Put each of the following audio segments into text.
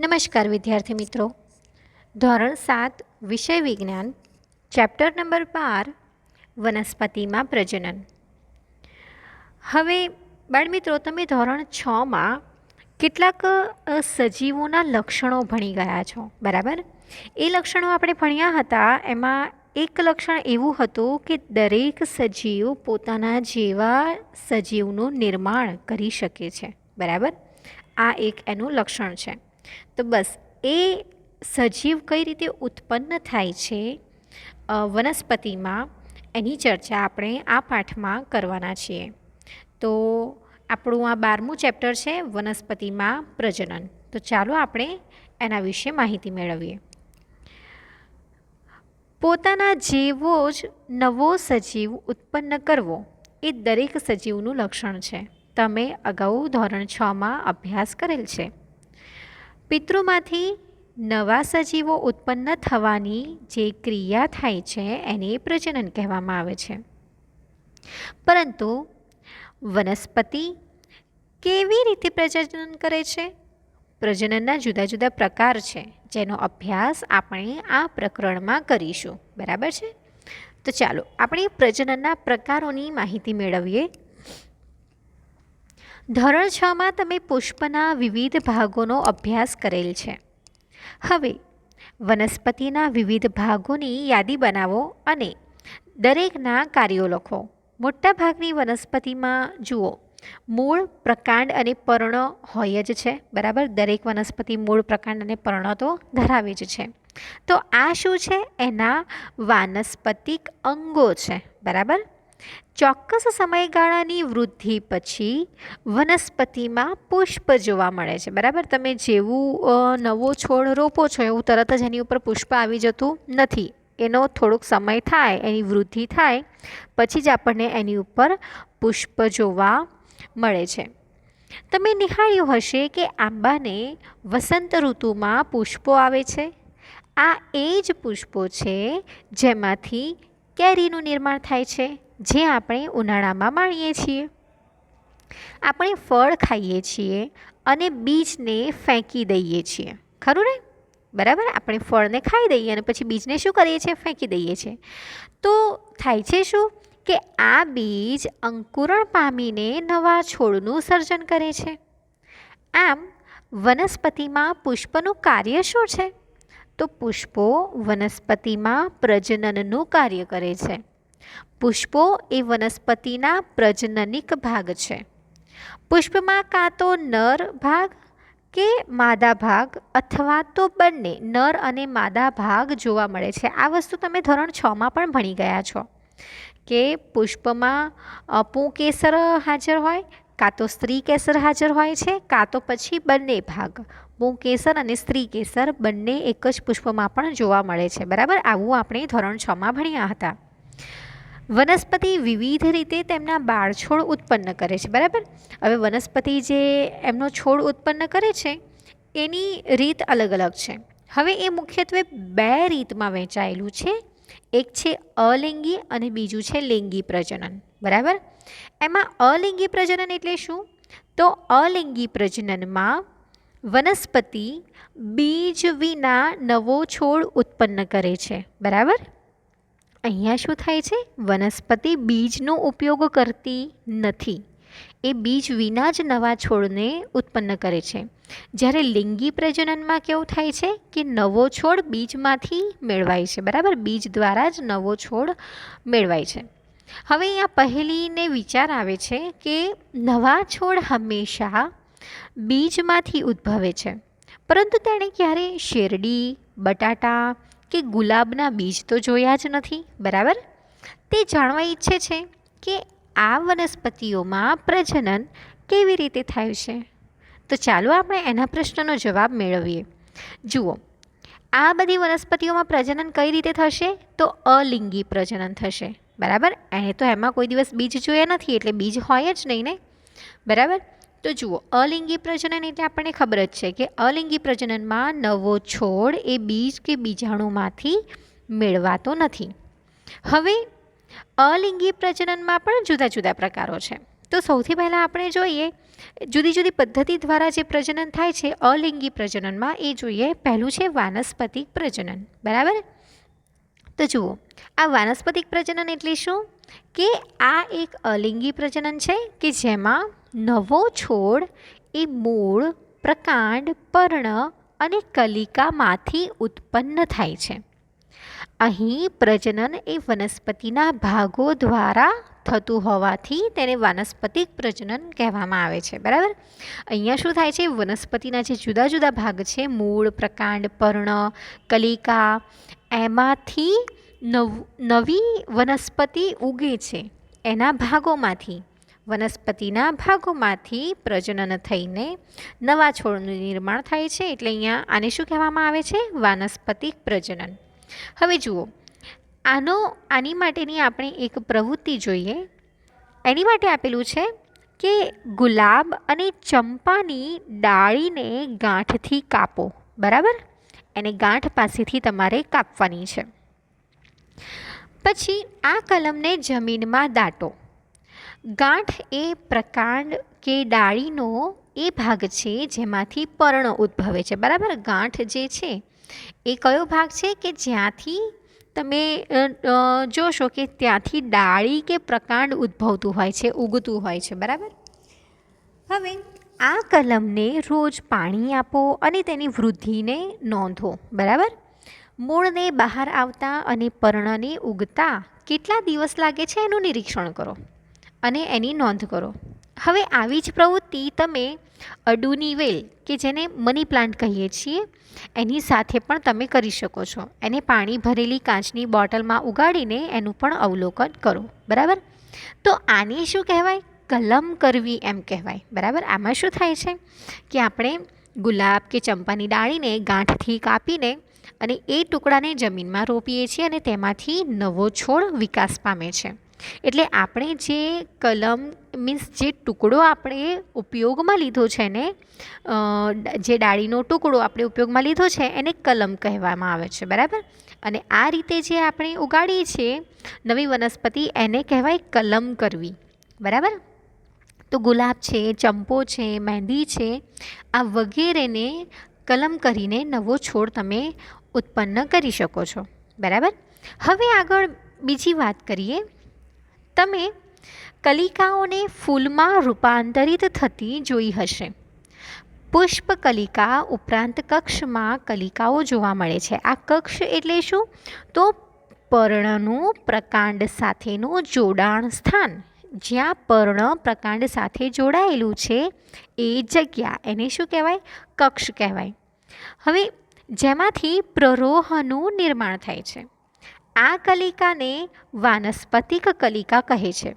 નમસ્કાર વિદ્યાર્થી મિત્રો. ધોરણ સાત, વિષય વિજ્ઞાન, ચેપ્ટર નંબર બાર, વનસ્પતિમાં પ્રજનન. હવે બાળમિત્રો, તમે ધોરણ છમાં કેટલાક સજીવોના લક્ષણો ભણી ગયા છો, બરાબર? એ લક્ષણો આપણે ભણ્યા હતા, એમાં એક લક્ષણ એવું હતું કે દરેક સજીવ પોતાના જેવા સજીવનું નિર્માણ કરી શકે છે, બરાબર? આ એક એનું લક્ષણ છે. તો બસ, એ સજીવ કઈ રીતે ઉત્પન્ન થાય છે? વનસ્પતિમાં એની ચર્ચા આપણે આ પાઠમાં કરવાના છીએ. તો આપણું આ બારમું ચેપ્ટર છે વનસ્પતિમાં પ્રજનન. તો ચાલો આપણે એના વિશે માહિતી મેળવીએ. પોતાના જેવો જ નવો સજીવ ઉત્પન્ન કરવો એ દરેક સજીવનું લક્ષણ છે. તમે અગાઉ ધોરણ છમાં અભ્યાસ કરેલ છે. પિતૃમાંથી નવા સજીવો ઉત્પન્ન થવાની જે ક્રિયા થાય છે એને પ્રજનન કહેવામાં આવે છે. પરંતુ વનસ્પતિ કેવી રીતે પ્રજનન કરે છે? પ્રજનનના જુદા જુદા પ્રકાર છે, જેનો અભ્યાસ આપણે આ પ્રકરણમાં કરીશું. બરાબર છે? તો ચાલો, આપણે પ્રજનનના પ્રકારોની માહિતી મેળવીએ. ધોરણ છમાં તમે પુષ્પના વિવિધ ભાગોનો અભ્યાસ કરેલ છે. હવે, વનસ્પતિના વિવિધ ભાગોની યાદી બનાવો અને દરેકના કાર્યો લખો. મોટાભાગની વનસ્પતિમાં જુઓ, મૂળ, પ્રકાંડ અને પર્ણ હોય જ છે. બરાબર? દરેક વનસ્પતિ મૂળ, પ્રકાંડ અને પર્ણ તો ધરાવે જ છે. તો આ શું છે? એના વાનસ્પતિક અંગો છે. બરાબર? ચોક્કસ સમયગાળાની વૃદ્ધિ પછી વનસ્પતિમાં પુષ્પ જોવા મળે છે. બરાબર? તમે જેવું નવો છોડ રોપો છો, એવું તરત જ એની ઉપર પુષ્પ આવી જતું નથી. એનો થોડોક સમય થાય, એની વૃદ્ધિ થાય, પછી જ આપણને એની ઉપર પુષ્પ જોવા મળે છે. તમે નિહાળ્યું હશે કે આંબાને વસંત ઋતુમાં પુષ્પો આવે છે. આ એ જ પુષ્પો છે જેમાંથી કેરીનું નિર્માણ થાય છે. જે આપણે ઉનાળામાં માણીએ છીએ. આપણે ફળ ખાઈએ છીએ અને બીજને ફેંકી દઈએ છીએ. ખરું ને? બરાબર? આપણે ફળને ખાઈ દઈએ અને પછી બીજને શું કરીએ છીએ? ફેંકી દઈએ છીએ. તો થાય છે શું? કે આ બીજ અંકુરણ પામીને નવા છોડનું સર્જન કરે છે. આમ, વનસ્પતિમાં પુષ્પનું કાર્ય શું છે? તો પુષ્પો વનસ્પતિમાં પ્રજનનનું કાર્ય કરે છે. પુષ્પો એ વનસ્પતિના પ્રજનનિક ભાગ છે. પુષ્પમાં કાં તો નર ભાગ કે માદા ભાગ અથવા તો બંને નર અને માદા ભાગ જોવા મળે છે. આ વસ્તુ તમે ધોરણ છમાં પણ ભણી ગયા છો. કે પુષ્પમાં પૂકેસર હાજર હોય, કાં તો સ્ત્રી કેસર હાજર હોય છે, કાં તો પછી બંને ભાગ. પૂકેસર અને સ્ત્રી કેસર બંને એક જ પુષ્પમાં પણ જોવા મળે છે. બરાબર? આવું આપણે ધોરણ છમાં ભણ્યા હતા. વનસ્પતિ વિવિધ રીતે તેમના બાળ છોડ ઉત્પન્ન કરે છે, બરાબર? હવે વનસ્પતિ જે એમનો છોડ ઉત્પન્ન કરે છે, એની રીત અલગ અલગ છે. હવે એ મુખ્યત્વે બે રીતમાં વહેંચાયેલું છે. એક છે અલિંગી અને બીજું છે લિંગી પ્રજનન, બરાબર? એમાં અલિંગી પ્રજનન એટલે શું? તો અલિંગી પ્રજનનમાં વનસ્પતિ બીજ વિના નવો છોડ ઉત્પન્ન કરે છે, બરાબર? અહીંયા શું થાય છે? વનસ્પતિ બીજનો ઉપયોગ કરતી નથી. એ બીજ વિના જ નવા છોડને ઉત્પન્ન કરે છે. જ્યારે લિંગી પ્રજનનમાં કેવું થાય છે કે નવો છોડ બીજમાંથી મેળવાય છે. બરાબર? બીજ દ્વારા જ નવો છોડ મેળવાય છે. હવે અહીંયા પહેલીને વિચાર આવે છે કે નવા છોડ હંમેશા બીજમાંથી ઉદ્ભવે છે. પરંતુ તેણે ક્યારે શેરડી, બટાટા કે ગુલાબના બીજ તો જોયા જ નથી, બરાબર? તે જાણવા ઈચ્છે છે કે આ વનસ્પતિઓમાં પ્રજનન કેવી રીતે થાય છે. તો ચાલો આપણે એના પ્રશ્નનો જવાબ મેળવીએ. જુઓ, આ બધી વનસ્પતિઓમાં પ્રજનન કઈ રીતે થશે? તો અલિંગી પ્રજનન થશે, બરાબર? એણે તો એમાં કોઈ દિવસ બીજ જોયા નથી, એટલે બીજ હોય જ નહીં ને? બરાબર? તો જુઓ, અલિંગી પ્રજનન એટલે આપણને ખબર જ છે કે અલિંગી પ્રજનનમાં નવો છોડ એ બીજ કે બીજાણુમાંથી મેળવાતો નથી. હવે, અલિંગી પ્રજનનમાં પણ જુદા જુદા પ્રકારો છે. તો સૌથી પહેલાં આપણે જોઈએ, જુદી જુદી પદ્ધતિ દ્વારા જે પ્રજનન થાય છે, અલિંગી પ્રજનનમાં એ જોઈએ, પહેલું છે વાનસ્પતિક પ્રજનન. બરાબર? તો જુઓ, આ વાનસ્પતિક પ્રજનન એટલે શું? કે આ એક અલિંગી પ્રજનન છે કે જેમાં નવો છોડ એ મૂળ, પ્રકાંડ, પર્ણ અને કલિકામાંથી ઉત્પન્ન થાય છે. અહીં પ્રજનન એ વનસ્પતિના ભાગો દ્વારા થતું હોવાથી તેને વાનસ્પતિક પ્રજનન કહેવામાં આવે છે. બરાબર? અહીંયા શું થાય છે? વનસ્પતિના જે જુદા જુદા ભાગ છે, મૂળ, પ્રકાંડ, પર્ણ, કલિકા, એમાંથી નવ, નવી વનસ્પતિ ઉગે છે. એના ભાગોમાંથી વનસ્પતિના ભાગોમાંથી પ્રજનન થઈને નવા છોડનું નિર્માણ થાય છે એટલે અહીંયા આને શું કહેવામાં આવે છે? વાનસ્પતિક પ્રજનન. હવે જુઓ, આનો, આની માટેની આપણે એક પ્રવૃત્તિ જોઈએ. એની માટે આપેલું છે કે ગુલાબ અને ચંપાની ડાળીને ગાંઠથી કાપો, બરાબર? એને ગાંઠ પાસેથી તમારે કાપવાની છે. પછી આ કલમને જમીનમાં દાટો. ગાંઠ એ પ્રકાંડ કે ડાળીનો એ ભાગ છે જેમાંથી પર્ણ ઉદ્ભવે છે. બરાબર? ગાંઠ જે છે એ કયો ભાગ છે કે જ્યાંથી તમે જોશો કે ત્યાંથી ડાળી કે પ્રકાંડ ઉદ્ભવતું હોય છે, ઉગતું હોય છે. બરાબર? હવે આ કલમને રોજ પાણી આપો અને તેની વૃદ્ધિને નોંધો. બરાબર? મૂળને બહાર આવતા અને પર્ણને ઉગતા કેટલા દિવસ લાગે છે એનું નિરીક્ષણ કરો. અને એની નોંધ કરો. હવે આવી જ પ્રવૃત્તિ તમે અડુની વેલ, કે જેને મની પ્લાન્ટ કહીએ છીએ, એની સાથે પણ તમે કરી શકો છો. એને પાણી ભરેલી કાચની બોટલમાં ઉગાડીને એનું પણ અવલોકન કરો. બરાબર? તો આને શું કહેવાય? કલમ કરવી એમ કહેવાય. બરાબર? આમાં શું થાય છે? કે આપણે ગુલાબ કે ચંપાની ડાળીને ગાંઠથી કાપીને અને એ ટુકડાને જમીનમાં રોપીએ છીએ અને તેમાંથી નવો છોડ વિકાસ પામે છે. એટલે આપણે જે કલમ મીન્સ જે ટુકડો આપણે ઉપયોગમાં લીધો છે ને જે ડાળીનો ટુકડો આપણે ઉપયોગમાં લીધો છે એને કલમ કહેવામાં આવે છે, બરાબર? અને આ રીતે જે આપણે ઉગાડીએ છીએ, નવી વનસ્પતિ એને કહેવાય કલમ કરવી, બરાબર? તો ગુલાબ છે, ચંપો છે, મહેંદી છે, આ વગેરેને કલમ કરીને નવો છોડ તમે ઉત્પન્ન કરી શકો છો, બરાબર? હવે આગળ બીજી વાત કરીએ. તમે કલિકાઓને ફૂલમાં રૂપાંતરિત થતી જોઈ હશે. પુષ્પ કલિકા ઉપરાંત કક્ષમાં કલિકાઓ જોવા મળે છે. આ કક્ષ એટલે શું? તો પર્ણનું પ્રકાંડ સાથેનું જોડાણ સ્થાન. જ્યાં પર્ણ પ્રકાંડ સાથે જોડાયેલું છે એ જગ્યા. એને શું કહેવાય? કક્ષ કહેવાય. હવે જેમાંથી પ્રરોહનું નિર્માણ થાય છે. આ કલિકાને વાનસ્પતિક કલિકા કહે છે.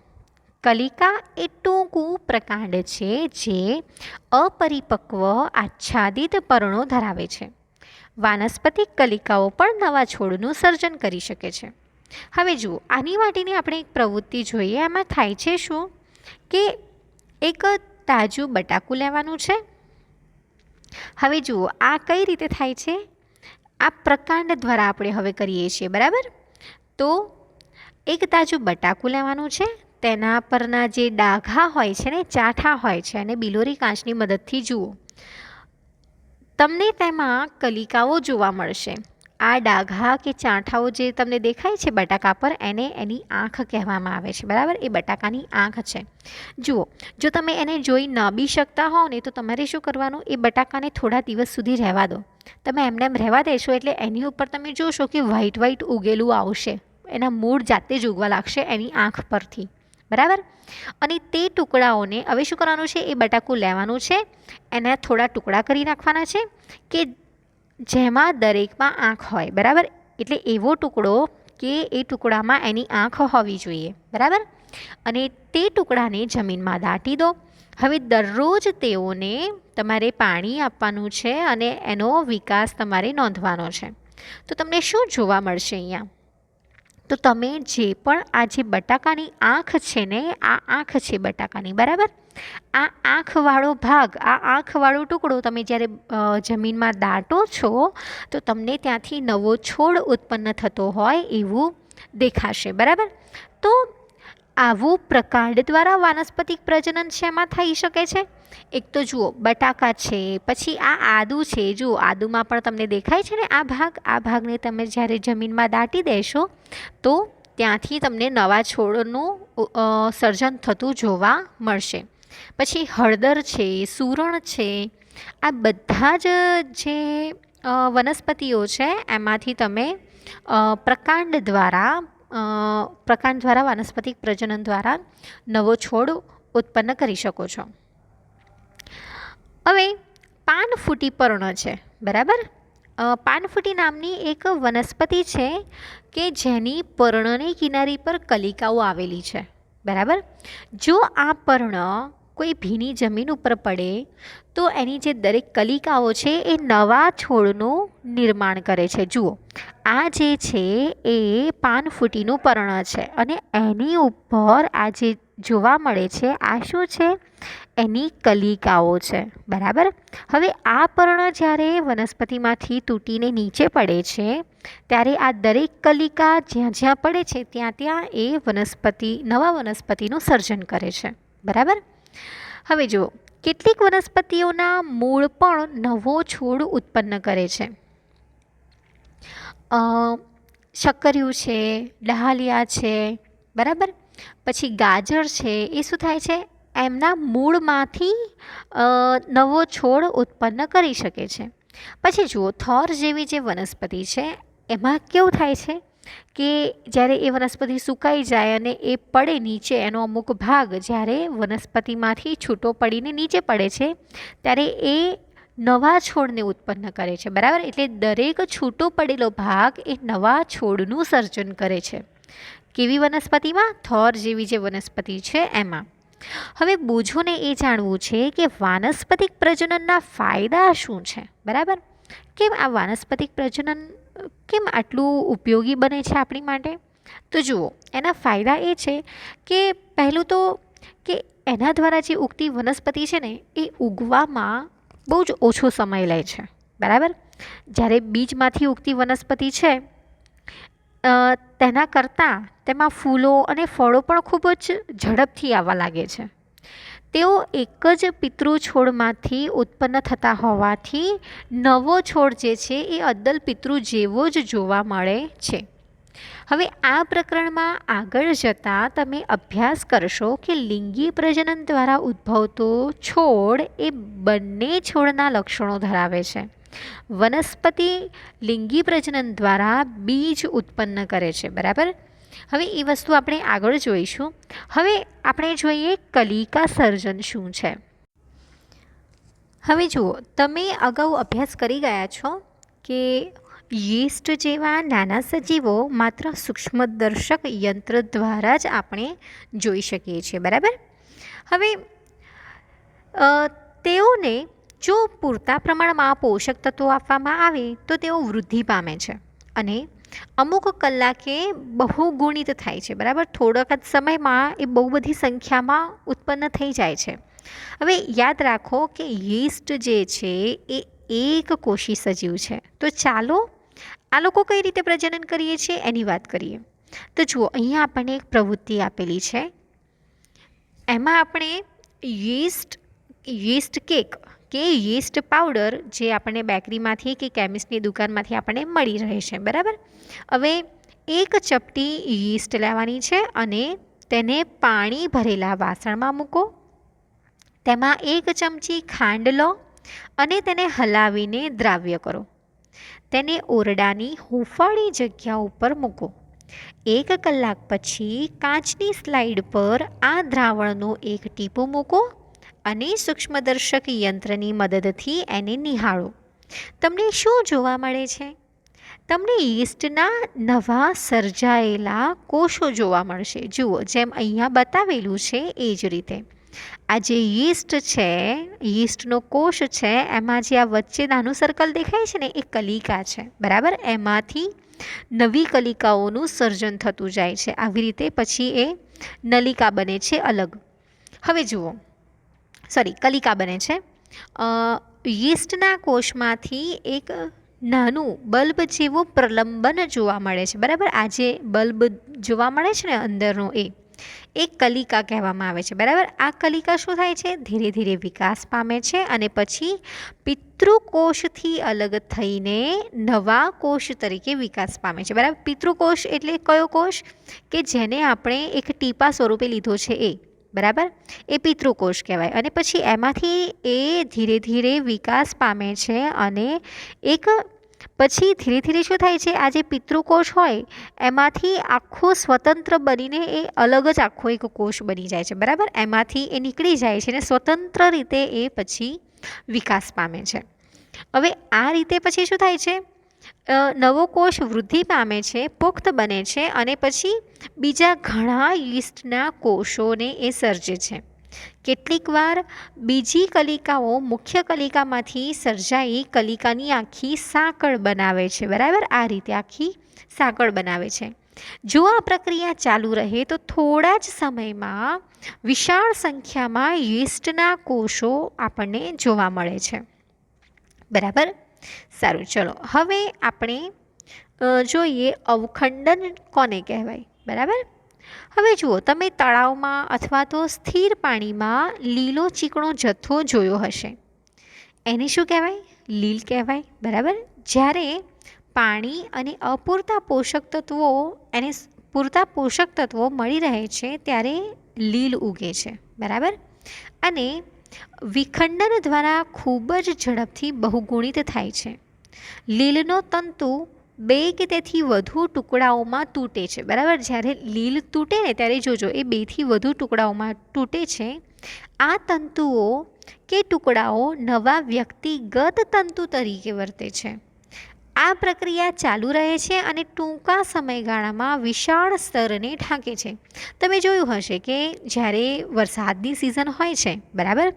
કલિકા એ ટૂંકું પ્રકાંડ છે જે અપરિપક્વ, આચ્છાદિત પર્ણો ધરાવે છે. વાનસ્પતિક કલિકાઓ પણ નવા છોડનું સર્જન કરી શકે છે. હવે જુઓ, આની માટેની આપણે એક પ્રવૃત્તિ જોઈએ. એમાં થાય છે શું? કે એક તાજું બટાકું લેવાનું છે. હવે જુઓ, આ કઈ રીતે થાય છે? આ પ્રકાંડ દ્વારા આપણે હવે કરીએ છીએ, બરાબર? તો એક તાજું બટાકું લેવાનું છે. તેના પરના જે ડાઘા હોય છે ને, ચાઠા હોય છે અને બિલોરી કાચની મદદથી જુઓ. તમને તેમાં કલિકાઓ જોવા મળશે. આ ડાઘા કે ચાંઠાઓ જે તમને દેખાય છે બટાકા પર, એને એની આંખ કહેવામાં આવે છે. બરાબર? એ બટાકાની આંખ છે. જુઓ, જો તમે એને જોઈ ન બી શકતા હો ને, તો તમારે શું કરવાનું? એ બટાકાને થોડા દિવસ સુધી રહેવા દો. તમે એમને એમ રહેવા દેશો એટલે એની ઉપર તમે જોશો કે વ્હાઈટ વ્હાઈટ ઉગેલું આવશે. એના મૂળ જાતે જ ઉગવા લાગશે એની આંખ પરથી. બરાબર? અને તે ટુકડાઓને હવે શું કરવાનું છે? એ બટાકું લેવાનું છે. એના થોડા ટુકડા કરી નાખવાના છે કે જેમાં દરેકમાં આંખ હોય, બરાબર? એટલે એવો ટુકડો કે એ ટુકડામાં એની આંખ હોવી જોઈએ, બરાબર? અને તે ટુકડાને જમીનમાં દાટી દો. હવે દરરોજ તેઓને તમારે પાણી આપવાનું છે અને એનો વિકાસ તમારે નોંધવાનો છે. તો તમને શું જોવા મળશે અહીંયા? તો તમે જે પણ આ જે બટાકાની આંખ છે ને, આ આંખ છે બટાકાની, બરાબર? આ આંખવાળો ભાગ, આ આંખવાળો ટુકડો તમે જ્યારે જમીનમાં દાટો છો, તો તમને ત્યાંથી નવો છોડ ઉત્પન્ન થતો હોય એવું દેખાશે, બરાબર? તો આવું પ્રકાંડ દ્વારા વાનસ્પતિક પ્રજનન શેમાં થઈ શકે છે? એક તો જુઓ, બટાકા છે, પછી આ આદુ છે, જુઓ, આદુમાં પણ તમને દેખાય છે ને આ ભાગ? આ ભાગને તમે જ્યારે જમીનમાં દાટી દેશો, તો ત્યાંથી તમને નવા છોડનું સર્જન થતું જોવા મળશે. પછી હળદર છે, સુરણ છે, આ બધા જ જે વનસ્પતિઓ છે, એમાંથી તમે પ્રકાંડ દ્વારા પ્રકાંડ દ્વારા, વાનસ્પતિક પ્રજનન દ્વારા નવો છોડ ઉત્પન્ન કરી શકો છો. હવે, પાનફૂટી પર્ણ છે, બરાબર? પાનફૂટી નામની એક વનસ્પતિ છે કે જેની પર્ણની કિનારી પર કલિકાઓ આવેલી છે, બરાબર? જો આ પર્ણ કોઈ ભીની જમીન ઉપર પડે, તો એની જે દરેક કલિકાઓ છે એ નવા છોડનું નિર્માણ કરે છે. જુઓ, આ જે છે એ પાનફૂટીનું પર્ણ છે અને એની ઉપર આ જે જોવા મળે છે, આ શું છે? એની કલિકાઓ છે. બરાબર? હવે આ પર્ણ જ્યારે વનસ્પતિમાંથી તૂટીને નીચે પડે છે, ત્યારે આ દરેક કલિકા જ્યાં જ્યાં પડે છે, ત્યાં ત્યાં એ વનસ્પતિ, નવા વનસ્પતિનું સર્જન કરે છે. બરાબર? હવે જુઓ, કેટલીક વનસ્પતિઓના મૂળ પણ નવો છોડ ઉત્પન્ન કરે છે. શક્કરિયું છે, ડહાલિયા છે, બરાબર? પછી ગાજર છે, એ શું થાય છે? એમના મૂળમાંથી નવો છોડ ઉત્પન્ન કરી શકે છે. પછી જુઓ, થોર જેવી જે વનસ્પતિ છે, એમાં કેવું થાય છે? કે જ્યારે એ વનસ્પતિ સુકાઈ જાય અને એ પડે નીચે, એનો અમુક ભાગ જ્યારે વનસ્પતિમાંથી છૂટો પડીને નીચે પડે છે, ત્યારે એ નવા છોડને ઉત્પન્ન કરે છે. બરાબર? એટલે દરેક છૂટો પડેલો ભાગ એ નવા છોડનું સર્જન કરે છે. કેવી વનસ્પતિમાં? થોર જેવી જે વનસ્પતિ છે એમાં. હવે બુજોને એ જાણવું છે કે વાનસ્પતિક પ્રજનનના ફાયદા શું છે. બરાબર? કેમ આ વાનસ્પતિક પ્રજનન કેમ આટલું ઉપયોગી બને છે આપણી માટે? તો જુઓ, એના ફાયદા એ છે કે પહેલું તો કે એના દ્વારા જે ઉગતી વનસ્પતિ છે ને, એ ઉગવામાં બહુ જ ઓછો સમય લે છે. બરાબર? જ્યારે બીજમાંથી ઉગતી વનસ્પતિ છે તેના કરતાં તેમાં ફૂલો અને ફળો પણ ખૂબ જ ઝડપથી આવવા લાગે છે. તેઓ એક જ પિતૃ છોડમાંથી ઉત્પન્ન થતા હોવાથી નવો છોડ જે છે એ અદ્દલ પિતૃ જેવો જ જોવા મળે છે. હવે આ પ્રકરણમાં આગળ જતાં તમે અભ્યાસ કરશો કે લિંગી પ્રજનન દ્વારા ઉદ્ભવતો છોડ એ બંને છોડના લક્ષણો ધરાવે છે. વનસ્પતિ લિંગી પ્રજનન દ્વારા બીજ ઉત્પન્ન કરે છે, બરાબર? હવે એ વસ્તુ આપણે આગળ જોઈશું. હવે આપણે જોઈએ કલિકા સર્જન શું છે. હવે જુઓ, તમે અગાઉ અભ્યાસ કરી ગયા છો કે યીસ્ટ જેવા નાના સજીવો માત્ર સૂક્ષ્મદર્શક યંત્ર દ્વારા જ આપણે જોઈ શકીએ છીએ, બરાબર? હવે તેઓને જો પૂરતા પ્રમાણમાં પોષક તત્વો આપવામાં આવે તો તેઓ વૃદ્ધિ પામે છે. અને અમુક કલાકે બહુ ગુણિત થાય છે, બરાબર? થોડાક જ સમયમાં એ બહુ બધી સંખ્યામાં ઉત્પન્ન થઈ જાય છે. હવે યાદ રાખો કે યીસ્ટ જે છે એ એક કોષી સજીવ છે. તો ચાલો આ લોકો કઈ રીતે પ્રજનન કરીએ છીએ? એની વાત કરીએ. તો જુઓ, અહીંયા આપણને એક પ્રવૃત્તિ આપેલી છે. એમાં આપણે યીસ્ટ યીસ્ટ કેક કે યીસ્ટ પાવડર જે આપણને બેકરીમાંથી કે કેમિસ્ટની દુકાનમાંથી આપણને મળી રહે છે, બરાબર? હવે એક ચપટી યીસ્ટ લેવાની છે અને તેને પાણી ભરેલા વાસણમાં મૂકો. તેમાં એક ચમચી ખાંડ લો અને તેને હલાવીને દ્રાવ્ય કરો. તેને ઓરડાની હૂંફાળી જગ્યા ઉપર મૂકો. એક કલાક પછી કાચની સ્લાઇડ પર આ દ્રાવણનું એક ટીપું મૂકો અને સૂક્ષ્મદર્શક યંત્રની મદદથી એને નિહાળો. તમને શું જોવા મળે છે? તમને યીસ્ટના નવા સર્જાયેલા કોષો જોવા મળશે. જુઓ, જેમ અહીંયા બતાવેલું છે એ જ રીતે. આ જે યીસ્ટ છે યીસ્ટનો કોષ છે, એમાં જે આ વચ્ચે નાનું સર્કલ દેખાય છે ને, એ કલિકા છે. બરાબર? એમાંથી નવી કલિકાઓનું સર્જન થતું જાય છે. આવી રીતે પછી એ નલિકા બને છે અલગ. હવે જુઓ સોરી કલિકા બને છે. યીસ્ટના કોષમાંથી એક નાનું બલ્બ જેવું પ્રલંબન જોવા મળે છે. બરાબર? આ જે બલ્બ જોવા મળે છે ને અંદરનું એ એ કલિકા કહેવામાં આવે છે. બરાબર? આ કલિકા શું થાય છે? ધીરે ધીરે વિકાસ પામે છે અને પછી પિતૃકોષથી અલગ થઈને નવા કોષ તરીકે વિકાસ પામે છે. બરાબર? પિતૃકોષ એટલે કયો કોષ? કે જેને આપણે એક ટીપા સ્વરૂપે લીધો છે એ. બરાબર? એ પિતૃકોષ કહેવાય. અને પછી એમાંથી એ ધીરે ધીરે વિકાસ પામે છે અને એક પછી ધીરે ધીરે શું થાય છે? આ જે પિતૃકોષ હોય, એમાંથી આખો સ્વતંત્ર બનીને એ અલગ જ આખો એક કોષ બની જાય છે. બરાબર? એમાંથી એ નીકળી જાય છે અને સ્વતંત્ર રીતે એ પછી વિકાસ પામે છે. હવે આ રીતે પછી શું થાય છે? નવો કોષ વૃદ્ધિ પામે છે, પુખ્ત બને છે અને પછી બીજા ઘણા યીસ્ટના કોષોને એ સર્જે છે. કેટલીક વાર બીજી કલિકાઓ મુખ્ય કલિકામાંથી સર્જાઈ કલિકાની આખી સાંકળ બનાવે છે. બરાબર? આ રીતે આખી સાંકળ બનાવે છે. જો આ પ્રક્રિયા ચાલુ રહે તો થોડા જ સમયમાં વિશાળ સંખ્યામાં યીસ્ટના કોષો આપણને જોવા મળે છે. બરાબર? સારું, ચલો. હવે આપણે જોઈએ અવખંડન કોને કહેવાય, બરાબર? હવે જુઓ, તમે તળાવમાં અથવા તો સ્થિર પાણીમાં લીલો ચીકણો જથ્થો જોયો હશે. એને શું કહેવાય? લીલ કહેવાય, બરાબર? જ્યારે પાણી અને અપૂરતા પોષક તત્વો, એને પૂરતા પોષક તત્વો મળી રહે છે, ત્યારે લીલ ઉગે છે, બરાબર? અને વિખંડન દ્વારા ખૂબ જ ઝડપથી બહુગુણિત થાય છે. લીલનો તંતુ બે કે તેથી વધુ ટુકડાઓમાં તૂટે છે. બરાબર? જ્યારે લીલ તૂટે ને ત્યારે જોજો, એ બેથી વધુ ટુકડાઓમાં તૂટે છે. આ તંતુઓ કે ટુકડાઓ નવા વ્યક્તિગત તંતુ તરીકે વર્તે છે. આ પ્રક્રિયા ચાલુ રહે છે અને ટૂંકા સમયગાળામાં વિશાળ સ્તરને ઢાંકે છે. તમે જોયું હશે કે જ્યારે વરસાદની સિઝન હોય છે, બરાબર?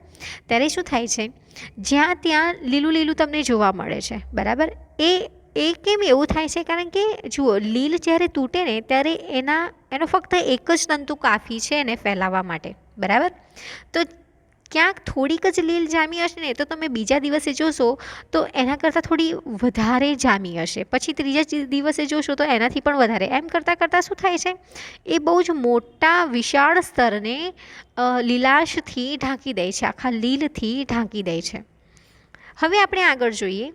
ત્યારે શું થાય છે? જ્યાં ત્યાં લીલું લીલું તમને જોવા મળે છે, બરાબર? એ એ કેમ એવું થાય છે? કારણ કે જુઓ, લીલ જ્યારે તૂટે ને ત્યારે એના, એનો ફક્ત એક જ તંતુ કાફી છે એને ફેલાવવા માટે, બરાબર? તો ક્યાંક થોડીક જ લીલ જામી હશે ને, તો તમે બીજા દિવસે જોશો, તો એના કરતાં થોડી વધારે જામી હશે. પછી ત્રીજા દિવસે જોશો, તો એનાથી પણ વધારે. એમ કરતાં કરતાં શું થાય છે? એ બહુ જ મોટા વિશાળ સ્તરને લીલાશથી ઢાંકી દે છે, આખા લીલથી ઢાંકી દે છે. હવે આપણે આગળ જોઈએ.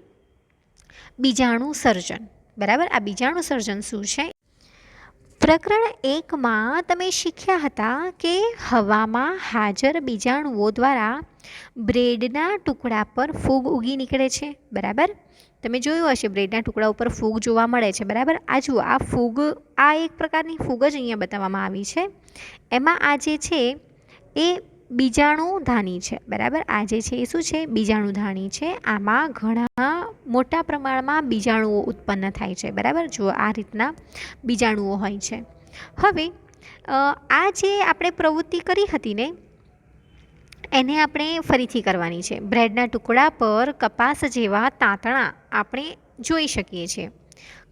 બીજાણુ સર્જન. બરાબર? આ બીજાણુ સર્જન શું છે? પ્રકરણ એકમાં તમે શીખ્યા હતા કે હવામાં હાજર બીજાણુઓ દ્વારા બ્રેડના ટુકડા પર ફૂગ ઉગી નીકળે છે. બરાબર? તમે જોયું હશે બ્રેડના ટુકડા ઉપર ફૂગ જોવા મળે છે. બરાબર? આ જુઓ, આ ફૂગ, આ એક પ્રકારની ફૂગ જ અહીંયા બતાવવામાં આવી છે. એમાં આ જે છે, એ બીજાણુ ધાની છે, બરાબર? આ જે છે એ શું છે? બીજાણુધાની છે. આમાં ઘણા મોટા પ્રમાણમાં બીજાણુઓ ઉત્પન્ન થાય છે, બરાબર? જો આ રીતના બીજાણુઓ હોય છે. હવે આ જે આપણે પ્રવૃત્તિ કરી હતી ને, એને આપણે ફરીથી કરવાની છે. બ્રેડના ટુકડા પર કપાસ જેવા તાંતણા આપણે જોઈ શકીએ છીએ.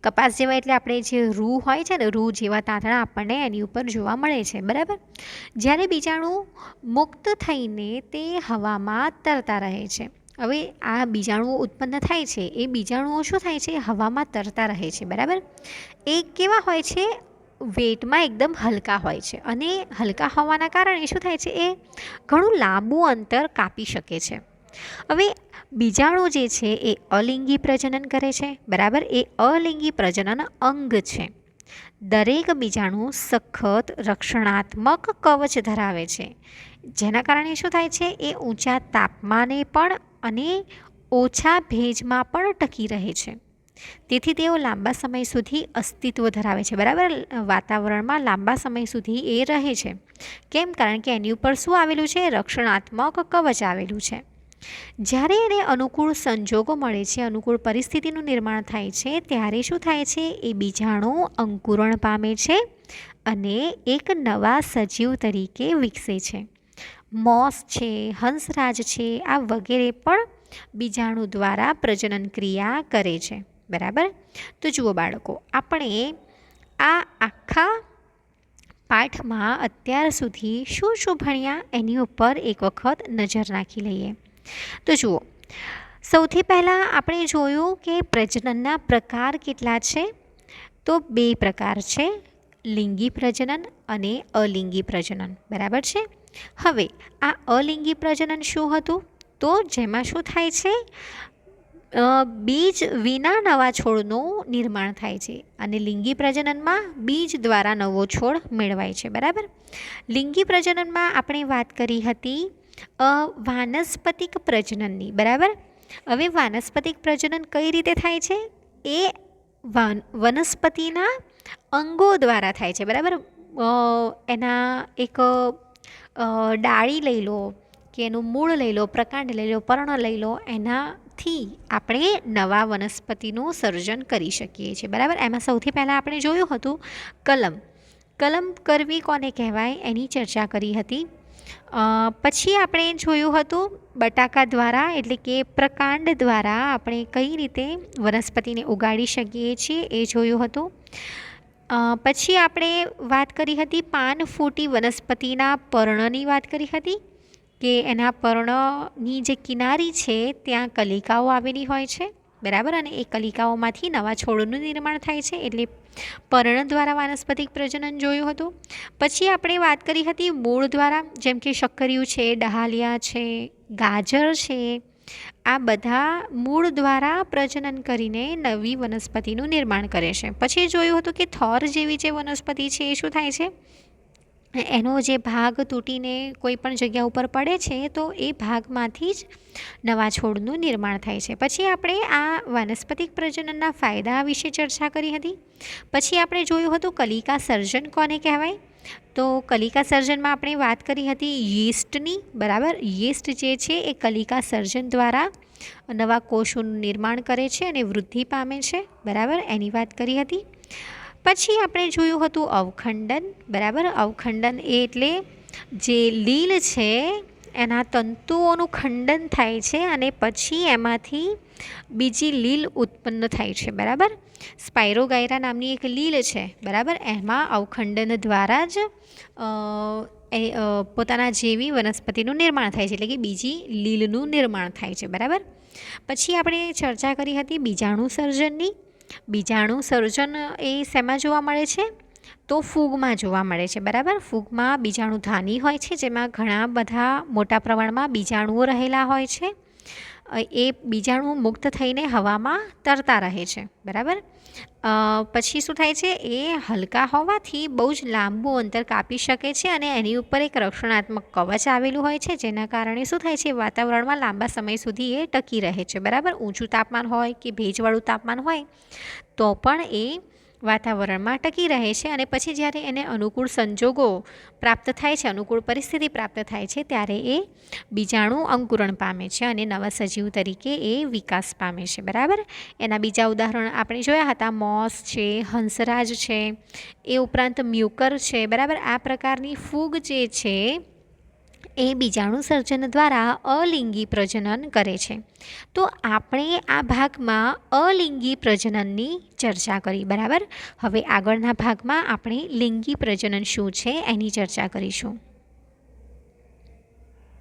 કપાસ જેવા એટલે આપણે જે રૂ હોય છે ને, રૂ જેવા તાંતણા આપણને એની ઉપર જોવા મળે છે, બરાબર? જ્યારે બીજાણુ મુક્ત થઈને તે હવામાં તરતા રહે છે. હવે આ બીજાણુઓ ઉત્પન્ન થાય છે. એ બીજાણુઓ શું થાય છે? હવામાં તરતા રહે છે, બરાબર? એ કેવા હોય છે? વેટમાં એકદમ હલકા હોય છે અને હલકા હોવાના કારણે શું થાય છે? એ ઘણું લાંબુ અંતર કાપી શકે છે. હવે બીજાણુ જે છે એ અલિંગી પ્રજનન કરે છે, બરાબર? એ અલિંગી પ્રજનન અંગ છે. દરેક બીજાણુ સખત રક્ષણાત્મક કવચ ધરાવે છે. જેના કારણે શું થાય છે? એ ઊંચા તાપમાને પણ અને ઓછા ભેજમાં પણ ટકી રહે છે. તેથી તેઓ લાંબા સમય સુધી અસ્તિત્વ ધરાવે છે. બરાબર? વાતાવરણમાં લાંબા સમય સુધી એ રહે છે. કેમ? કારણ કે એની ઉપર શું આવેલું છે? રક્ષણાત્મક કવચ આવેલું છે. જ્યારે એને અનુકૂળ સંજોગો મળે છે, અનુકૂળ પરિસ્થિતિનું નિર્માણ થાય છે, ત્યારે શું થાય છે? એ બીજાણુ અંકુરણ પામે છે અને એક નવા સજીવ તરીકે વિકસે છે. મોસ છે, હંસરાજ છે, આ વગેરે પણ બીજાણુ દ્વારા પ્રજનન ક્રિયા કરે છે. બરાબર? તો જુઓ બાળકો, આપણે આ આખા પાઠમાં અત્યાર સુધી શું શું ભણ્યા? એની ઉપર એક વખત નજર નાખી લઈએ. તો જુઓ, સૌથી પહેલાં આપણે જોયું કે પ્રજનનના પ્રકાર કેટલા છે? તો બે પ્રકાર છે, લિંગી પ્રજનન અને અલિંગી પ્રજનન. બરાબર છે? હવે આ અલિંગી પ્રજનન શું હતું? તો જેમાં શું થાય છે? બીજ વિના નવા છોડનું નિર્માણ થાય છે અને લિંગી પ્રજનનમાં બીજ દ્વારા નવો છોડ મેળવાય છે. બરાબર? લિંગી પ્રજનનમાં આપણે વાત કરી હતી વાનસ્પતિક પ્રજનનની, બરાબર? હવે વાનસ્પતિક પ્રજનન કઈ રીતે થાય છે? એ વાન, વનસ્પતિના અંગો દ્વારા થાય છે, બરાબર? એના એક ડાળી લઈ લો કે એનું મૂળ લઈ લો, પ્રકાંડ લઈ લો, પર્ણ લઈ લો, એનાથી આપણે નવા વનસ્પતિનું સર્જન કરી શકીએ છીએ, બરાબર? એમાં સૌથી પહેલાં આપણે જોયું હતું કલમ. કલમ કરવી કોને કહેવાય? એની ચર્ચા કરી હતી. પછી આપણે જોયું હતું બટાકા દ્વારા, એટલે કે પ્રકાંડ દ્વારા આપણે કઈ રીતે વનસ્પતિને ઉગાડી શકીએ છીએ એ જોયું હતું. પછી આપણે વાત કરી હતી પાન ફૂટી વનસ્પતિના પર્ણની વાત કરી હતી, કે એના પર્ણની જે કિનારી છે, ત્યાં કલિકાઓ આવેલી હોય છે. બરાબર? અને એ કલિકાઓમાંથી નવા છોડનું નિર્માણ થાય છે. એટલે પર્ણ દ્વારા વાનસ્પતિક પ્રજનન જોયું હતું. પછી આપણે વાત કરી હતી મૂળ દ્વારા, જેમ કે શક્કરિયું છે, ડહાલિયા છે, ગાજર છે. આ બધા મૂળ દ્વારા પ્રજનન કરીને નવી વનસ્પતિનું નિર્માણ કરે છે. પછી જોયું હતું કે થોર જેવી જે વનસ્પતિ છે, એ શું થાય છે? એનો જે ભાગ તૂટીને કોઈ પણ જગ્યા ઉપર પડે છે, તો એ ભાગમાંથી જ નવા છોડનું નિર્માણ થાય છે. પછી આપણે આ વાનસ્પતિક પ્રજનનના ફાયદા વિશે ચર્ચા કરી હતી. પછી આપણે જોયું હતું કલિકા સર્જન કોને કહેવાય? તો કલિકા સર્જનમાં આપણે વાત કરી હતી યીસ્ટની, બરાબર? યીસ્ટ જે છે એ કલિકા સર્જન દ્વારા નવા કોષોનું નિર્માણ કરે છે અને વૃદ્ધિ પામે છે, બરાબર? એની વાત કરી હતી. પછી આપણે જોયું હતું અવખંડન, બરાબર? અવખંડન એટલે જે લીલ છે, એના તંતુઓનું ખંડન થાય છે અને પછી એમાંથી બીજી લીલ ઉત્પન્ન થાય છે, બરાબર? સ્પાયરોગાયરા નામની એક લીલ છે, બરાબર? એમાં અવખંડન દ્વારા જ એ પોતાના જેવી વનસ્પતિનું નિર્માણ થાય છે, એટલે કે બીજી લીલનું નિર્માણ થાય છે, બરાબર? પછી આપણે ચર્ચા કરી હતી બીજાણુ સર્જનની. બીજાણુ સર્જન એ શેમાં જોવા મળે છે? તો ફૂગમાં જોવા મળે છે, બરાબર? ફૂગમાં બીજાણુ ધાની હોય છે, જેમાં ઘણા બધા મોટા પ્રમાણમાં બીજાણુઓ રહેલા હોય છે. એ બીજાણુ મુક્ત થઈને હવામાં તરતા રહે છે, બરાબર? પછી શું થાય છે? એ હલકા હોવાથી બહુ જ લાંબુ અંતર કાપી શકે છે અને એની ઉપર એક રક્ષણાત્મક કવચ આવેલું હોય છે, જેના કારણે શું થાય છે? વાતાવરણમાં લાંબા સમય સુધી એ ટકી રહે છે. બરાબર? ઊંચું તાપમાન હોય કે ભેજવાળું તાપમાન હોય, તો પણ એ વાતાવરણમાં ટકી રહે છે અને પછી જ્યારે એને અનુકૂળ સંજોગો પ્રાપ્ત થાય છે, અનુકૂળ પરિસ્થિતિ પ્રાપ્ત થાય છે, ત્યારે એ બીજાણુ અંકુરણ પામે છે અને નવા સજીવ તરીકે એ વિકાસ પામે છે. બરાબર? એના બીજા ઉદાહરણ આપણે જોયા હતા. મોસ છે, હંસરાજ છે, એ ઉપરાંત મ્યુકર છે. બરાબર? આ પ્રકારની ફૂગ જે છે એ બીજાણુ સર્જન દ્વારા અલિંગી પ્રજનન કરે છે. તો આપણે આ ભાગમાં અલિંગી પ્રજનનની ચર્ચા કરી, બરાબર? હવે આગળના ભાગમાં આપણે લિંગી પ્રજનન શું છે એની ચર્ચા કરીશું.